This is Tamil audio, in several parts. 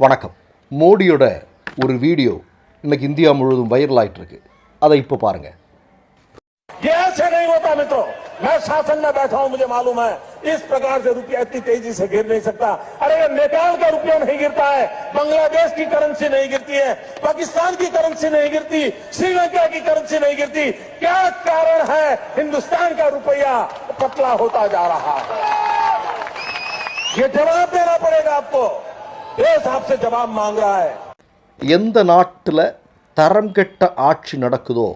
வணக்கம் மோடியோட ஒரு வீடியோ இன்னைக்கு இந்தியா முழுவதும் வைரல் ஆயிட்டு இருக்கு அதை இப்போ பாருங்க ये ऐसे नहीं होता मित्रों मैं शासन में बैठा हूं मुझे मालूम है इस प्रकार से रुपया इतनी तेजी से गिर नहीं सकता अरे ये नेपाल का रुपया नहीं गिरता है बांग्लादेश की करेंसी नहीं गिरती है पाकिस्तान की करेंसी नहीं गिरती श्रीलंका की करेंसी नहीं गिरती क्या कारण है हिंदुस्तान का रुपया पतला होता जा रहा है ये जवाब देना पड़ेगा आपको எந்த நாட்டில் தரம் கெட்ட ஆட்சி நடக்குதோ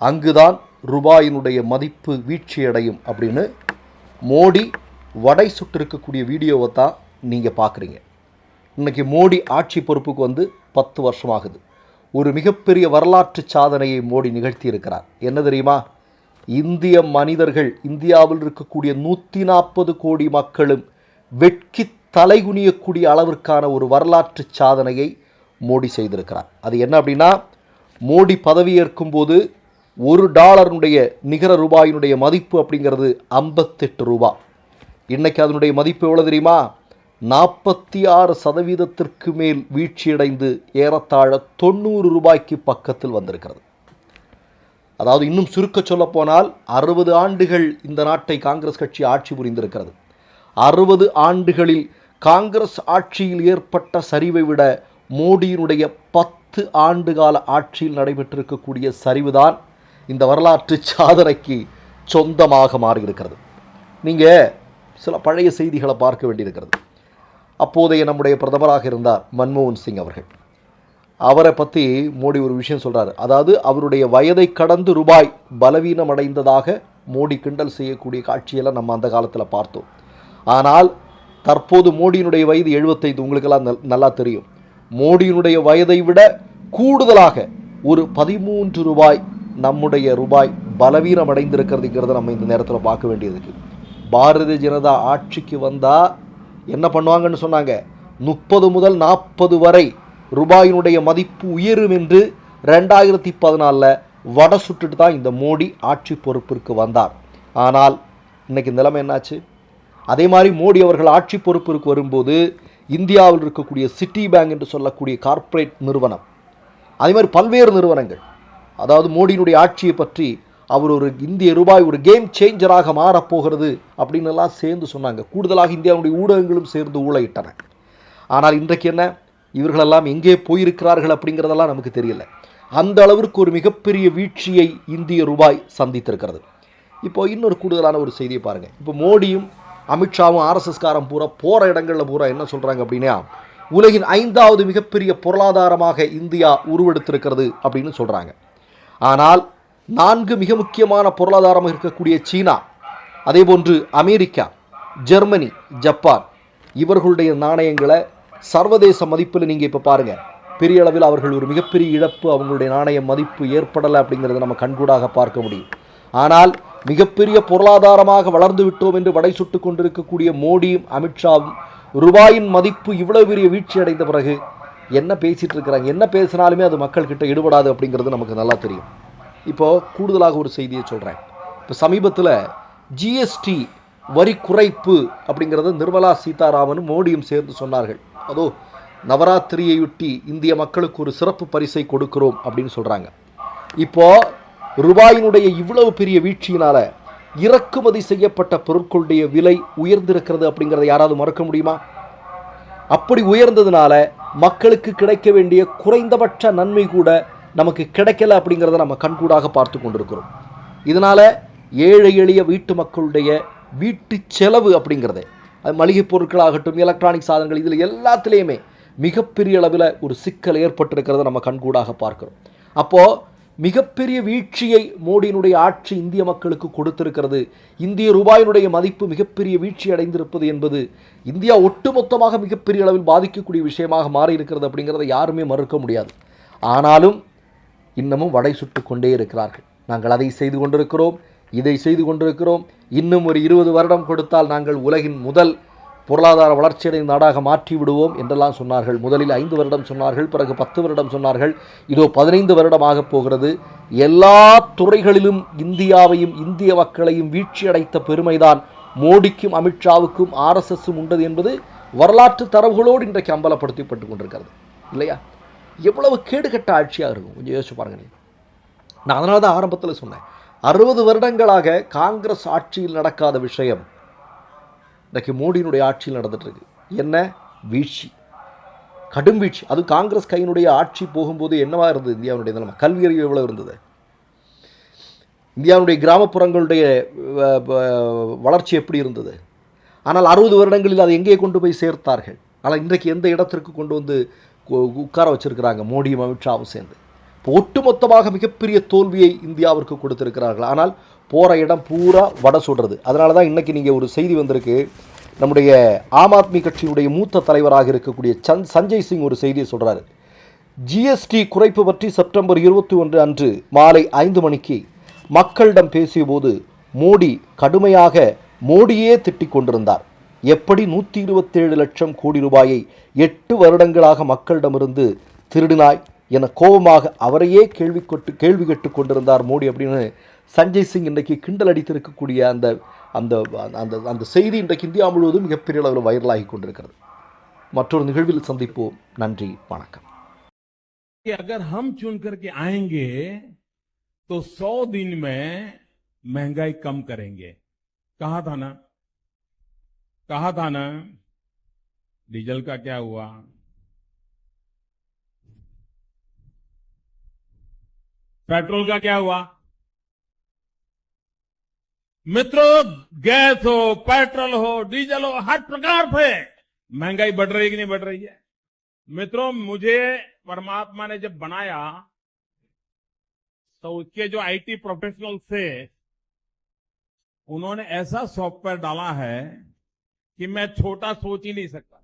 அங்குதான் ரூபாயினுடைய மதிப்பு வீழ்ச்சியடையும் அப்படின்னு மோடி வடை சுட்டிருக்கக்கூடிய வீடியோவை தான் நீங்கள் பார்க்குறீங்க. இன்னைக்கு மோடி ஆட்சி பொறுப்புக்கு வந்து பத்து வருஷம் ஆகுது ஒரு மிகப்பெரிய வரலாற்று சாதனையை மோடி நிகழ்த்தி இருக்கிறார் என்ன தெரியுமா? இந்திய மனிதர்கள் இந்தியாவில் இருக்கக்கூடிய நூற்றி நாற்பது கோடி மக்களும் வெட்கி தலைகுனியக்கூடிய அளவிற்கான ஒரு வரலாற்று சாதனையை மோடி செய்திருக்கிறார். அது என்ன அப்படின்னா மோடி பதவியேற்கும் போது ஒரு டாலருடைய நிகர ரூபாயினுடைய மதிப்பு அப்படிங்கிறது ஐம்பத்தெட்டு ரூபா. இன்னைக்கு அதனுடைய மதிப்பு எவ்வளோ தெரியுமா? நாற்பத்தி ஆறு சதவீதத்திற்கு மேல் வீழ்ச்சியடைந்து ஏறத்தாழ தொண்ணூறு ரூபாய்க்கு பக்கத்தில் வந்திருக்கிறது. அதாவது இன்னும் சுருக்க சொல்ல போனால் அறுபது ஆண்டுகள் இந்த நாட்டை காங்கிரஸ் கட்சி ஆட்சி புரிந்திருக்கிறது. அறுபது ஆண்டுகளில் காங்கிரஸ் ஆட்சியில் ஏற்பட்ட சரிவை விட மோடியினுடைய பத்து ஆண்டுகால ஆட்சியில் நடைபெற்றிருக்கக்கூடிய சரிவுதான் இந்த வரலாற்று சாதனைக்கு சொந்தமாக மாறியிருக்கிறது. நீங்கள் சில பழைய செய்திகளை பார்க்க வேண்டியிருக்கிறது. அப்போதைய நம்முடைய பிரதமராக இருந்தார் மன்மோகன் சிங் அவர்கள். அவரை பற்றி மோடி ஒரு விஷயம் சொல்கிறார் அதாவது அவருடைய வயதை கடந்து ரூபாய் பலவீனம் அடைந்ததாக மோடி கிண்டல் செய்யக்கூடிய காட்சியெல்லாம் நம்ம அந்த காலத்தில் பார்த்தோம். ஆனால் தற்போது மோடியினுடைய வயது எழுபத்தைந்து உங்களுக்கெல்லாம் நல்- நல்லா தெரியும். மோடியினுடைய வயதை விட கூடுதலாக ஒரு பதிமூன்று ரூபாய் நம்முடைய ரூபாய் பலவீனம் அடைந்திருக்கிறதுங்கிறத நம்ம இந்த நேரத்தில் பார்க்க வேண்டியதுக்கு பாரதிய ஜனதா ஆட்சிக்கு வந்தால் என்ன பண்ணுவாங்கன்னு சொன்னாங்க? முப்பது முதல் நாற்பது வரை ரூபாயினுடைய மதிப்பு உயரும் என்று ரெண்டாயிரத்தி பதினாலில் வடை சுட்டுட்டு தான் இந்த மோடி ஆட்சி பொறுப்பிற்கு வந்தார். ஆனால் இன்னைக்கு நிலைமை என்னாச்சு? அதே மாதிரி மோடி அவர்கள் ஆட்சி பொறுப்பிற்கு வரும்போது இந்தியாவில் இருக்கக்கூடிய சிட்டி பேங்க் என்று சொல்லக்கூடிய கார்ப்பரேட் நிறுவனம் அதே மாதிரி பல்வேறு நிறுவனங்கள் அதாவது மோடியினுடைய ஆட்சியை பற்றி அவர் ஒரு இந்திய ரூபாய் ஒரு கேம் சேஞ்சராக மாறப்போகிறது அப்படின்னு எல்லாம் சேர்ந்து சொன்னாங்க. கூடுதலாக இந்தியாவுடைய ஊடகங்களும் சேர்ந்து ஊழையிட்டன. ஆனால் இன்றைக்கு என்ன? இவர்களெல்லாம் எங்கே போயிருக்கிறார்கள் அப்படிங்கிறதெல்லாம் நமக்கு தெரியல. அந்த அளவிற்கு ஒரு மிகப்பெரிய வீழ்ச்சியை இந்திய ரூபாய் சந்தித்திருக்கிறது. இப்போ இன்னொரு கூடுதலான ஒரு செய்தியை பாருங்கள் இப்போ மோடியும் அமித்ஷாவும் ஆர்எஸ்எஸ்காரம் பூரா போகிற இடங்களில் பூரா என்ன சொல்கிறாங்க அப்படின்னா உலகின் ஐந்தாவது மிகப்பெரிய பொருளாதாரமாக இந்தியா உருவெடுத்திருக்கிறது அப்படின்னு சொல்கிறாங்க ஆனால் நான்கு மிக முக்கியமான பொருளாதாரமாக இருக்கக்கூடிய சீனா அதேபோன்று அமெரிக்கா ஜெர்மனி ஜப்பான் இவர்களுடைய நாணயங்களை சர்வதேச மதிப்பில் நீங்கள் இப்போ பாருங்கள் பெரிய அளவில் அவர்கள் ஒரு மிகப்பெரிய இழப்பு அவங்களுடைய நாணய மதிப்பு ஏற்படலை அப்படிங்கிறத நம்ம கண்கூடாக பார்க்க முடியும். ஆனால் மிகப்பெரிய பொருளாதாரமாக வளர்ந்து விட்டோம் என்று வடை சுட்டு கொண்டிருக்கக்கூடிய மோடியும் அமித்ஷாவும் ரூபாயின் மதிப்பு இவ்வளவு பெரிய வீழ்ச்சி அடைந்த பிறகு என்ன பேசிகிட்டு இருக்கிறாங்க? என்ன பேசினாலுமே அது மக்கள்கிட்ட ஈடுபடாது அப்படிங்கிறது நமக்கு நல்லா தெரியும். இப்போது கூடுதலாக ஒரு செய்தியை சொல்கிறேன் இப்போ சமீபத்தில் ஜிஎஸ்டி வரி குறைப்பு அப்படிங்கிறத நிர்மலா சீதாராமனும் மோடியும் சேர்ந்து சொன்னார்கள். அதோ நவராத்திரியையொட்டி இந்திய மக்களுக்கு ஒரு சிறப்பு பரிசை கொடுக்கிறோம் அப்படின்னு சொல்கிறாங்க இப்போ ரூபாயினுடைய இவ்வளவு பெரிய வீழ்ச்சியினால் இறக்குமதி செய்யப்பட்ட பொருட்களுடைய விலை உயர்ந்திருக்கிறது அப்படிங்கிறத யாராவது மறக்க முடியுமா? அப்படி உயர்ந்ததுனால மக்களுக்கு கிடைக்க வேண்டிய குறைந்தபட்ச நன்மை கூட நமக்கு கிடைக்கல அப்படிங்கிறத நம்ம கண்கூடாக பார்த்து கொண்டிருக்கிறோம். இதனால் ஏழை எளிய வீட்டு மக்களுடைய வீட்டு செலவு அப்படிங்கிறது அது மளிகை பொருட்களாகட்டும் எலக்ட்ரானிக் சாதனங்கள் இதில் எல்லாத்துலேயுமே மிகப்பெரிய அளவில் ஒரு சிக்கல் ஏற்பட்டிருக்கிறத நம்ம கண்கூடாக பார்க்குறோம். அப்போது மிகப்பெரிய வீழ்ச்சியை மோடியினுடைய ஆட்சி இந்திய மக்களுக்கு கொடுத்திருக்கிறது. இந்திய ரூபாயினுடைய மதிப்பு மிகப்பெரிய வீழ்ச்சி அடைந்திருப்பது என்பது இந்தியா ஒட்டுமொத்தமாக மிகப்பெரிய அளவில் பாதிக்கக்கூடிய விஷயமாக மாறி இருக்கிறது அப்படிங்கிறத யாருமே மறுக்க முடியாது. ஆனாலும் இன்னமும் வடை சுட்டு கொண்டே இருக்கிறார்கள். நாங்கள் அதை செய்து கொண்டிருக்கிறோம் இதை செய்து கொண்டிருக்கிறோம். இன்னும் ஒரு இருபது வருடம் கொடுத்தால் நாங்கள் உலகின் முதல் பொருளாதார வளர்ச்சியடைந்த நாடாக மாற்றி விடுவோம் என்றெல்லாம் சொன்னார்கள். முதலில் ஐந்து வருடம் சொன்னார்கள் பிறகு பத்து வருடம் சொன்னார்கள். இதோ பதினைந்து வருடமாக போகிறது. எல்லா துறைகளிலும் இந்தியாவையும் இந்திய மக்களையும் வீழ்ச்சியடைத்த பெருமைதான். மோடிக்கும் அமித்ஷாவுக்கும் ஆர்எஸ்எஸும் உண்டது என்பது வரலாற்று தரவுகளோடு இன்றைக்கு அம்பலப்படுத்தப்பட்டு கொண்டிருக்கிறது. இல்லையா? எவ்வளவு கேடுகட்ட ஆட்சியாக இருக்கும். கொஞ்சம் யோசிச்சு பாருங்க நான் அதனால தான் ஆரம்பத்தில் சொன்னேன். அறுபது வருடங்களாக காங்கிரஸ் ஆட்சியில் நடக்காத விஷயம் இன்றைக்கு மோடியினுடைய ஆட்சியில் நடந்துட்டு என்ன? வீழ்ச்சி. கடும் வீழ்ச்சி. அது காங்கிரஸ் கையினுடைய ஆட்சி போகும்போது என்னவாக இருந்தது இந்தியாவுடைய நிலைமை? கல்வி அறிவு எவ்வளோ இருந்தது? இந்தியாவுடைய கிராமப்புறங்களுடைய வளர்ச்சி எப்படி இருந்தது? ஆனால் அறுபது வருடங்களில் அதை எங்கே கொண்டு போய் சேர்த்தார்கள்? ஆனால் இன்றைக்கு எந்த இடத்திற்கு கொண்டு வந்து கு- உட்கார வச்சுருக்கிறாங்க மோடியும் அமித்ஷாவும் சேர்ந்து? இப்போ ஒட்டுமொத்தமாக மிகப்பெரிய தோல்வியை இந்தியாவிற்கு கொடுத்திருக்கிறார்கள். ஆனால் போகிற இடம் பூரா வடை சுடுறது அதனால தான் இன்றைக்கி நீங்கள் ஒரு செய்தி வந்திருக்கு. நம்முடைய ஆம் ஆத்மி கட்சியினுடைய மூத்த தலைவராக இருக்கக்கூடிய சந்த் சஞ்சய் சிங் ஒரு செய்தியை சொல்கிறாரு ஜிஎஸ்டி குறைப்பு பற்றி செப்டம்பர் இருபத்தி ஒன்று அன்று மாலை ஐந்து மணிக்கு மக்களிடம் பேசியபோது மோடி கடுமையாக மோடியே திட்டிக் கொண்டிருந்தார். எப்படி நூற்றி இருபத்தேழு லட்சம் கோடி ரூபாயை எட்டு வருடங்களாக மக்களிடமிருந்து திருடினாய் என கோபமாக அவரையே கேள்வி கொட்டு கேள்வி கேட்டுக் கொண்டிருந்தார் மோடி அப்படின்னு சஞ்சய் சிங் இன்றைக்கு கிண்டல் அடித்திருக்கக்கூடிய அந்த அந்த அந்த அந்த செய்தி இன்றைக்கு இந்தியா முழுவதும் மிகப்பெரிய அளவில் வைரலாகி கொண்டிருக்கிறது மற்றொரு நிகழ்வில் சந்திப்போம் நன்றி வணக்கம் कि अगर हम चुन करके आएंगे तो सौ दिन में महंगाई कम करेंगे कहा था ना कहा था ना डीजल का क्या हुआ पेट्रोल का क्या हुआ मित्रों, गैस हो, पेट्रोल हो, डीजल हो, हर प्रकार से महँगाई बढ़ रही कि नहीं बढ़ रही है? मित्रों, मुझे परमात्मा ने जब बनाया तो उसके जो आईटी प्रोफेशनल थे, उन्होंने ऐसा सॉफ्टवेयर डाला है कि मैं छोटा सोच ही नहीं सकता।